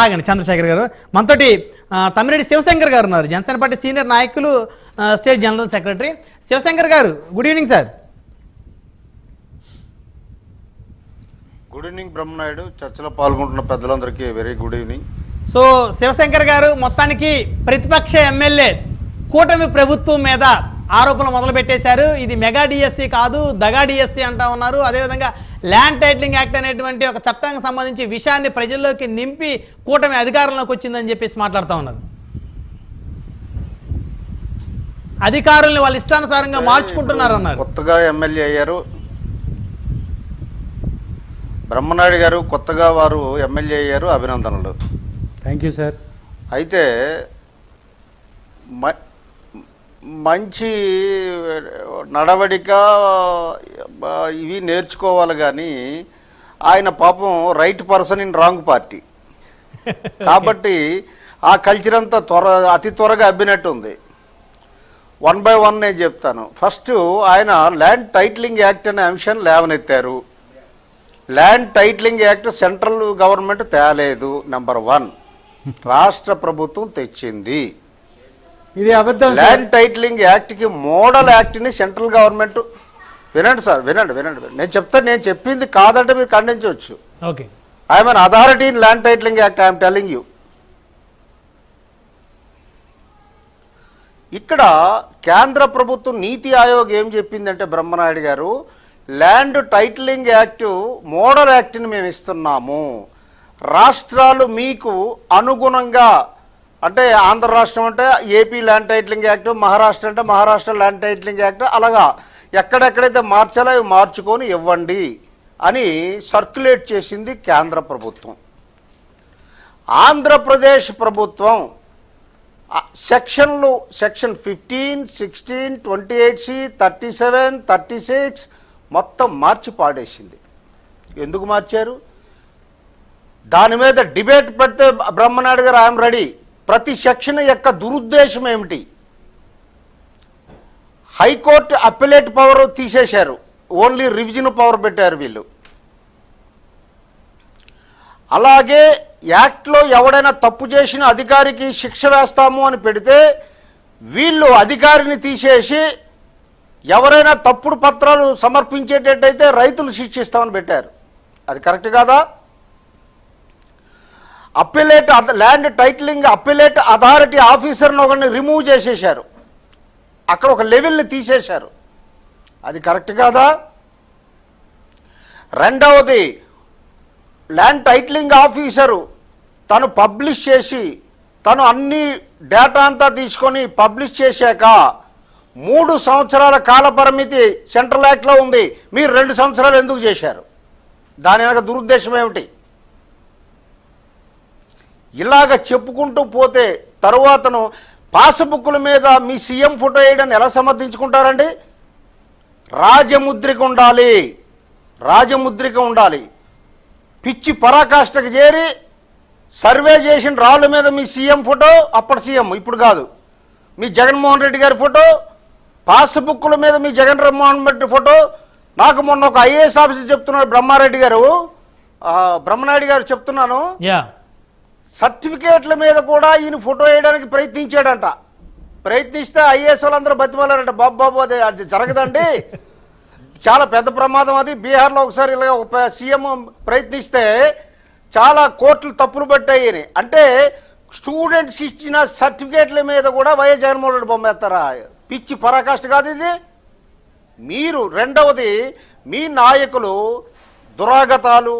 ఆగండి చంద్రశేఖర్ గారు. మనతోటి తమ్మిరెడ్డి శివశంకర్ గారు ఉన్నారు. జనసేన పార్టీ సీనియర్ నాయకులు స్టేట్ జనరల్ సెక్రటరీ. శివశంకర్ గారు good evening sir. Good evening Brahmanaidu. చర్చలో పాల్గొంటున్న పెద్దలందరికీ very good evening. So Shivashankar గారు మొత్తానికి ప్రతిపక్ష ఎమ్మెల్యే కూటమి ప్రభుత్వం మీద ఆరోపణలు మొదలు పెట్టేశారు ఇది మెగా డిఎస్సి కాదు దగా డిఎస్సి అంటా ఉన్నారు. అదేవిధంగా ల్యాండ్ టైటిలింగ్ యాక్ట్ అనేటువంటి ఒక చట్టానికి సంబంధించి విషయాన్ని ప్రజల్లోకి నింపి కూటమి అధికారంలోకి వచ్చిందని చెప్పేసి మాట్లాడుతూ ఉన్నారు అధికారుల్ని వాళ్ళ ఇష్టానుసారంగా మార్చుకుంటున్నారు అన్నారు. కొత్తగా ఎమ్మెల్యే అయ్యారు. బ్రహ్మనాయుడు గారు కొత్తగా వారు ఎమ్మెల్యే అయ్యారు అభినందనలు. థ్యాంక్ యూ సార్ అయితే మ- మంచి నడవడిక ఇవి నేర్చుకోవాలి కానీ ఆయన పాపం right person in wrong party. కాబట్టి ఆ కల్చర్ అంతా త్వర అతి త్వరగా అబ్బినట్టు ఉంది వన్ బై వన్ నేను చెప్తాను. ఫస్ట్ ఆయన ల్యాండ్ టైట్లింగ్ యాక్ట్ అనే అంశాన్ని లేవనెత్తారు. Land titling act central government తేలేదు నెంబర్ వన్. రాష్ట్ర ప్రభుత్వం తెచ్చింది. ఇది అబద్ధం ల్యాండ్ టైటిలింగ్ యాక్ట్కి మోడల్ యాక్ట్ని సెంట్రల్ గవర్నమెంట్ వినండి సార్ వినండి వినండి వినండి. నేను చెప్తాను నేను చెప్పింది కాదంటే మీరు ఖండించవచ్చు. Okay. I'm an authority in land titling act I'm telling you ఇక్కడ కేంద్ర ప్రభుత్వం నీతి ఆయోగ్ ఏం చెప్పిందంటే Brahmanaidu garu land titling act model యాక్ట్ని మేము ఇస్తున్నాము. రాష్ట్రాలు మీకు అనుగుణంగా అంటే ఆంధ్ర రాష్ట్రం అంటే AP land titling act Maharashtra అంటే మహారాష్ట్ర ల్యాండ్ టైటిలింగ్ యాక్ట్. అలాగా ఎక్కడెక్కడైతే మార్చాలో అవి మార్చుకొని ఇవ్వండి అని సర్క్యులేట్ చేసింది కేంద్ర ప్రభుత్వం. ఆంధ్రప్రదేశ్ ప్రభుత్వం సెక్షన్లు section fifteen sixteen twenty eight C thirty seven thirty six మొత్తం మార్చి పాడేసింది. ఎందుకు మార్చారు? దాని మీద డిబేట్ పెడితే బ్రహ్మనాయుడు గారు ఐఎమ్ రెడీ. ప్రతి సెక్షన్ యొక్క దురుద్దేశం ఏమిటి? హైకోర్టు అప్పిలేట్ పవర్ తీసేశారు. ఓన్లీ రివిజన్ పవర్ పెట్టారు వీళ్ళు. అలాగే యాక్ట్లో ఎవడైనా తప్పు చేసిన అధికారికి శిక్ష వేస్తాము అని పెడితే వీళ్ళు అధికారిని తీసేసి ఎవరైనా తప్పుడు పత్రాలు సమర్పించేటట్టయితే రైతులు శిక్షిస్తామని పెట్టారు. అది కరెక్ట్ కాదా? Appellate land titling appellate authority ఆఫీసర్ని ఒకరిని రిమూవ్ చేసేశారు. అక్కడ ఒక లెవెల్ని తీసేశారు. అది కరెక్ట్ కాదా? రెండవది ల్యాండ్ టైటిలింగ్ ఆఫీసరు తను పబ్లిష్ చేసి తను అన్ని డేటా అంతా తీసుకొని పబ్లిష్ చేశాక మూడు సంవత్సరాల కాల పరిమితి సెంట్రల్ యాక్ట్లో ఉంది. మీరు రెండు సంవత్సరాలు ఎందుకు చేశారు? దాని వెనక దురుద్దేశం ఏమిటి? ఇలాగ చెప్పుకుంటూ పోతే తరువాతను పాస్బుక్ల మీద మీ సీఎం ఫోటో వేయడాన్ని ఎలా సమర్థించుకుంటారండి? రాజముద్రిక ఉండాలి. రాజముద్రిక ఉండాలి. పిచ్చి పరాకాష్ఠకు చేరి సర్వే చేసిన రాళ్ళ మీద మీ సీఎం ఫోటో అప్పటి సీఎం ఇప్పుడు కాదు. మీ జగన్మోహన్ రెడ్డి గారి ఫోటో పాస్బుక్ల మీద మీ జగన్ మోహన్ రెడ్డి ఫోటో నాకు మొన్న ఒక ఐఏఎస్ ఆఫీసర్ చెప్తున్నాడు బ్రహ్మారెడ్డి గారు. బ్రహ్మనాయుడు గారు చెప్తున్నాను. యా. సర్టిఫికేట్ల మీద కూడా ఈయన ఫోటో వేయడానికి ప్రయత్నించాడంట. ప్రయత్నిస్తే ఐఏఎస్ వాళ్ళందరూ బతిమాలారంట బాబు బాబు అది అది జరగదండి. చాలా పెద్ద ప్రమాదం అది. బీహార్లో ఒకసారి ఇలా ఒక సీఎం ప్రయత్నిస్తే చాలా కోట్లు తప్పులు పట్టాయని అంటే స్టూడెంట్స్ ఇచ్చిన సర్టిఫికేట్ల మీద కూడా వైఎస్ జగన్మోహన్ రెడ్డి బొమ్మేస్తారా? పిచ్చి పరాకాష్ట కాదు ఇది. మీరు రెండవది మీ నాయకులు దురాగతాలు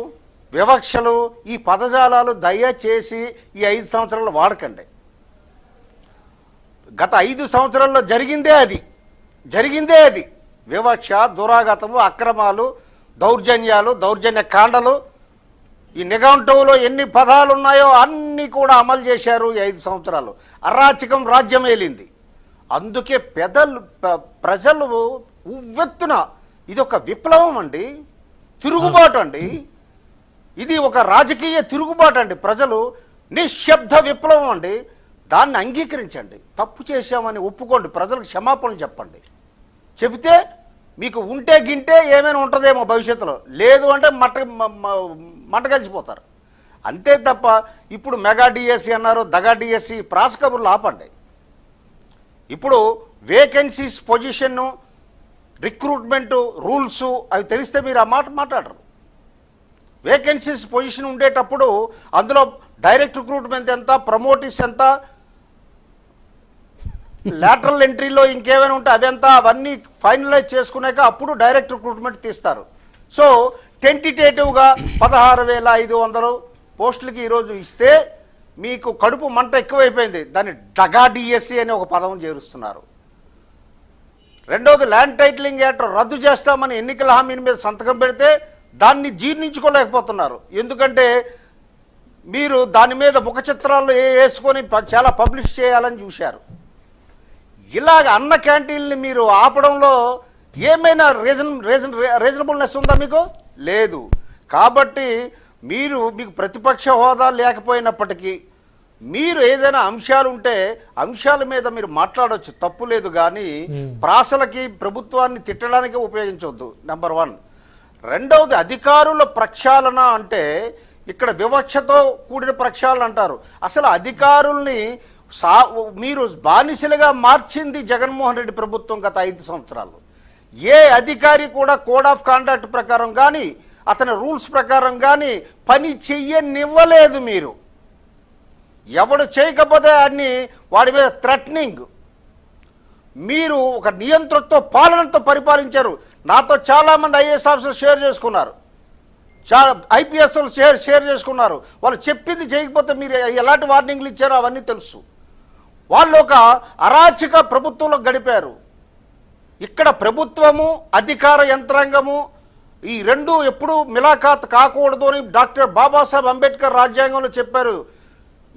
వివక్షలు ఈ పదజాలాలు దయచేసి ఈ ఐదు సంవత్సరాలు వాడకండి. గత ఐదు సంవత్సరాల్లో జరిగిందే అది. జరిగిందే అది. వివక్ష దురాగతము అక్రమాలు దౌర్జన్యాలు దౌర్జన్య కాండలు ఈ నిఘంటువులో ఎన్ని పదాలు ఉన్నాయో అన్నీ కూడా అమలు చేశారు ఈ ఐదు సంవత్సరాలు. అరాచకం రాజ్యం ఏలింది. అందుకే పెదలు ప్రజలు ఉవ్వెత్తున ఇది ఒక విప్లవం అండి. తిరుగుబాటు అండి. ఇది ఒక రాజకీయ తిరుగుబాటు అండి ప్రజలు నిశ్శబ్ద విప్లవం అండి. దాన్ని అంగీకరించండి. తప్పు చేశామని ఒప్పుకోండి. ప్రజలకు క్షమాపణలు చెప్పండి. చెబితే మీకు ఉంటే గింటే ఏమైనా ఉంటుందేమో భవిష్యత్తులో. లేదు అంటే మట్ట మంట కలిసిపోతారు. అంతే తప్ప ఇప్పుడు మెగా డిఎస్సి అన్నారు దగా డిఎస్సి ప్రాస కబుర్లు ఆపండి. ఇప్పుడు వేకెన్సీస్ పొజిషన్ రిక్రూట్మెంటు రూల్స్ అవి తెలిస్తే మీరు ఆ మాట మాట్లాడరు. వేకెన్సీస్ పొజిషన్ ఉండేటప్పుడు అందులో డైరెక్ట్ రిక్రూట్మెంట్ ఎంత ప్రమోటిస్ ఎంత లాటరల్ ఎంట్రీలో ఇంకేమైనా ఉంటే అవంతా అవన్నీ ఫైనలైజ్ చేసుకున్నాక అప్పుడు డైరెక్ట్ రిక్రూట్మెంట్ తీస్తారు. సో టెంటిటేటివ్గా పదహారు వేల ఐదు వందలు పోస్టులకి ఈరోజు ఇస్తే మీకు కడుపు మంట ఎక్కువైపోయింది. దాన్ని డగా డిఎస్సి అనే ఒక పదం చేరుస్తున్నారు. రెండవది ల్యాండ్ టైటిలింగ్ యాక్ట్ రద్దు చేస్తామని ఎన్నికల హామీని మీద సంతకం పెడితే దాన్ని జీర్ణించుకోలేకపోతున్నారు. ఎందుకంటే మీరు దాని మీద ముఖ చిత్రాలు వేసుకొని చాలా పబ్లిష్ చేయాలని చూశారు. ఇలాగ అన్న క్యాంటీన్ని మీరు ఆపడంలో ఏమైనా రీజన్ రీజన్ రీజనబుల్నెస్ ఉందా మీకు? లేదు. కాబట్టి మీరు మీకు ప్రతిపక్ష హోదా లేకపోయినప్పటికీ మీరు ఏదైనా అంశాలు ఉంటే అంశాల మీద మీరు మాట్లాడవచ్చు తప్పు లేదు కానీ ప్రాసలకి ప్రభుత్వాన్ని తిట్టడానికి ఉపయోగించవద్దు నెంబర్ వన్ రెండవది అధికారుల ప్రక్షాళన అంటే ఇక్కడ వివక్షతో కూడిన ప్రక్షాళన అంటారు. అసలు అధికారుల్ని సా మీరు బానిసలుగా మార్చింది జగన్మోహన్ రెడ్డి ప్రభుత్వం గత ఐదు సంవత్సరాలు. ఏ అధికారి కూడా కోడ్ ఆఫ్ కాండక్ట్ ప్రకారం కానీ అతని రూల్స్ ప్రకారం కానీ పని చెయ్యనివ్వలేదు మీరు. ఎవడు చేయకపోతే అన్ని వాడి మీద థ్రెట్నింగ్ మీరు ఒక నియంత్రణతో పాలనతో పరిపాలించారు. నాతో చాలామంది ఐఏఎస్ ఆఫీసర్లు షేర్ చేసుకున్నారు. చాలా ఐపీఎస్ షేర్ షేర్ చేసుకున్నారు. వాళ్ళు చెప్పింది చేయకపోతే మీరు ఎలాంటి వార్నింగ్లు ఇచ్చారో అవన్నీ తెలుసు. వాళ్ళు ఒక అరాచక ప్రభుత్వంలో గడిపారు. ఇక్కడ ప్రభుత్వము అధికార యంత్రాంగము ఈ రెండు ఎప్పుడు మిలాఖాత్ కాకూడదు అని డాక్టర్ బాబాసాహెబ్ అంబేద్కర్ రాజ్యాంగంలో చెప్పారు.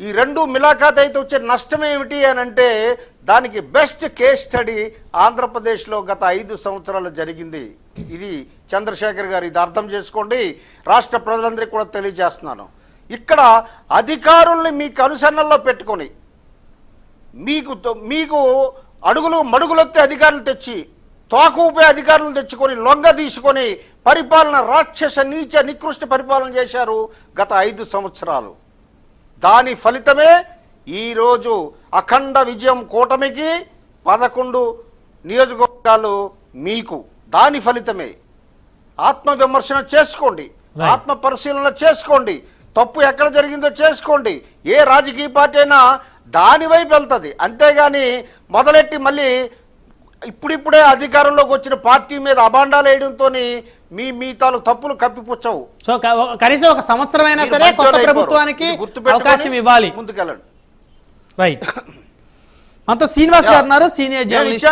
ఈ రెండు మిలాఖాత్ అయితే వచ్చే నష్టం ఏమిటి అని అంటే దానికి బెస్ట్ కేస్ స్టడీ ఆంధ్రప్రదేశ్లో గత ఐదు సంవత్సరాలు జరిగింది. ఇది చంద్రశేఖర్ గారు ఇది అర్థం చేసుకోండి. రాష్ట్ర ప్రజలందరికీ కూడా తెలియజేస్తున్నాను. ఇక్కడ అధికారుల్ని మీకు అనుసరణలో పెట్టుకొని మీకు మీకు అడుగులు మడుగులొత్తే అధికారులు తెచ్చి తోక అధికారులు తెచ్చుకొని లొంగ తీసుకొని పరిపాలన రాక్షస నీచ నికృష్ట పరిపాలన చేశారు గత ఐదు సంవత్సరాలు. దాని ఫలితమే ఈరోజు అఖండ విజయం కూటమికి పదకొండు నియోజకవర్గాలు మీకు. దాని ఫలితమే. ఆత్మ విమర్శన చేసుకోండి. ఆత్మ పరిశీలన చేసుకోండి. తప్పు ఎక్కడ జరిగిందో చేసుకోండి. ఏ రాజకీయ పార్టీ అయినా దాని వైపు వెళ్తుంది. అంతేగాని మొదలెట్టి మళ్ళీ ఇప్పుడిప్పుడే అధికారంలోకి వచ్చిన పార్టీ మీద అబాండాలు వేయడంతో మీ మీ తాలూ తప్పులు కప్పిపుచ్చవు. సో కనీసం ఒక సంవత్సరం అయినా సరే కొత్త. ప్రభుత్వానికి అవకాశం ఇవ్వాలి. ముందుకెళ్ళండి. రైట్ అంత శ్రీనివాస్ గారు సీనియర్ జర్నలిస్ట్.